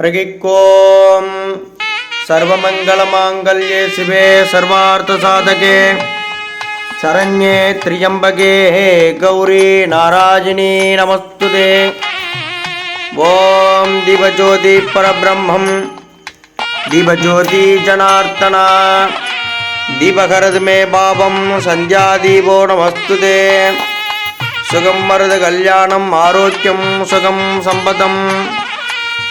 मृगिकोम सर्वमङ्गलमाङ्गल्ये शिवे सर्वार्थसाधके। शरण्ये त्र्यम्बके। गौरी नारायणी नमस्तु ते। ॐ दिवज्योति दिवज्योतिजनार्दना दिवखरद् मे भावं सन्ध्यादीवो नमस्तु ते। சுகம் மருத கல்யாணம் ஆரோக்கியம் சுகம் சம்பதம்.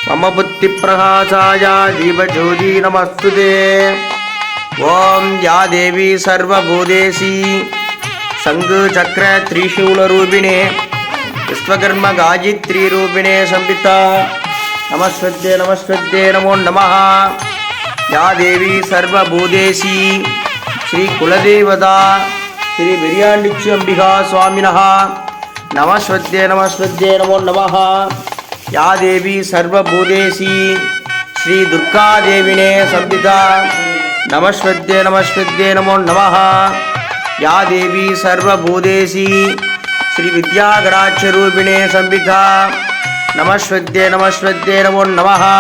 மம புத்தி பிரகாசாய தீபஜோதி நமஸ்துதே. ஓம் யா தேவி சர்வபூதேசி. சங்கு சக்கர திரிசூல ரூபிணே விஸ்வகர்ம காயத்ரி ரூபிணே சம்பிதா. நமஸ்வத்தே நமஸ்வத்தே நமோ நம யா தேவி சர்வபூதேசி. ஸ்ரீ குலதேவதா. ஸ்ரீ பிரியாண்டிச்சு அம்பிகா சுவாமினஹா. நமஸ்வத்தியே நமஸ்வத்தியே நமோ நமஹா யா தேவி சர்வபூதேசி ஸ்ரீ துர்கா தேவினே சம்பிதா நமஸ்வத்தியே நமஸ்வத்தியே நமோ நமஹா யா தேவி சர்வபூதேசி ஸ்ரீ வித்யாகராட்சரூபிணே சம்பிதா நமஸ்வத்தியே நமஸ்வத்தியே நமோ நமஹா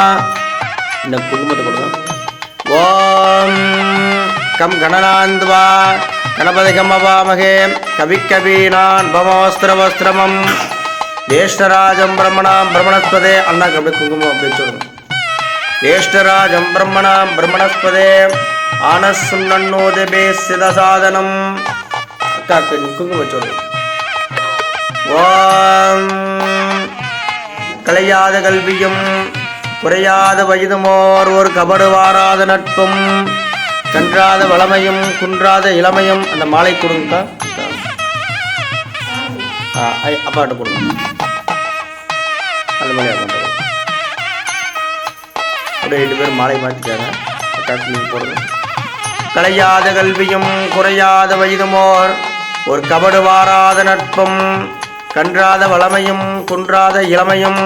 இந்த குடும்பத்தை கொடுங்க. ஓம் கம் கணனாந்த்வா கணபதிகம் கவிக்கவீனான் பமவஸ்திரவஸ்திரமம். ஜேஷ்டராஜம் பிரம்மணாம் பிரம்மணஸ்பதே அண்ணா அப்படியே குங்குமம் அப்படின்னு சொல்லணும் ஜேஷ்டராஜம் பிரம்மணாம் பிரம்மணஸ்பதே ஆனசுன்னோதபே சிதசாதனம் அக்காக்கு குங்குமம் சொல்லணும் ஓம் கலையாத கல்வியும் குறையாத வயதுமோர் ஒரு கபடு வாராத நட்பும் கன்றாத வளமையும் குன்றாத இளமையும் அந்த மாலை கொடுங்கக்கா. அப்பாட்ட கொடுங்க அந்த மாதிரி அப்பாட்ட அப்படியே ரெண்டு பேரும் மாலை மாற்றிக்காங்க அக்காக்கு கலையாத கல்வியும் குறையாத வயதுமோர் ஒரு கபடு வாராத நட்பும் கன்றாத வளமையும் குன்றாத இளமையும்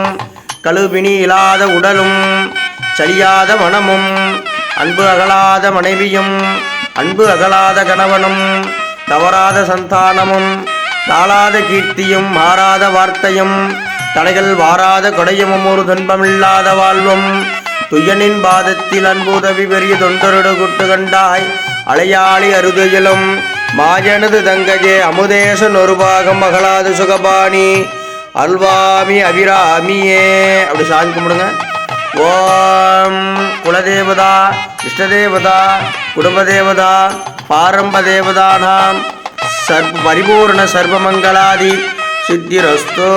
கழுவினி இல்லாத உடலும் சலியாத மனமும் அன்பு அகலாத மனைவியும் அன்பு அகலாத கணவனும் தவறாத சந்தானமும் தாளாத கீர்த்தியும் மாறாத வார்த்தையும் தடைகள் வாராத கொடையமும் ஒரு துன்பமில்லாத வாழ்வும் துயனின் பாதத்தில் அன்புதவி பெரிய தொண்டருடு குட்டு கண்டாய் அலையாளி அருதுயிலும் மாஜனது தங்கஜே ஒரு பாகம் மகளாது சுகபாணி அல்வாமி அபிராமியே. அப்படி சாமி கும்பிடுங்க. ஓ குலதேவதா இஷ்டதேவதா குடும்பதேவதா பாரம்ப தேவதானாம் சர்வ பரிபூர்ண சர்வமங்களாதி சித்திரஸ்தோ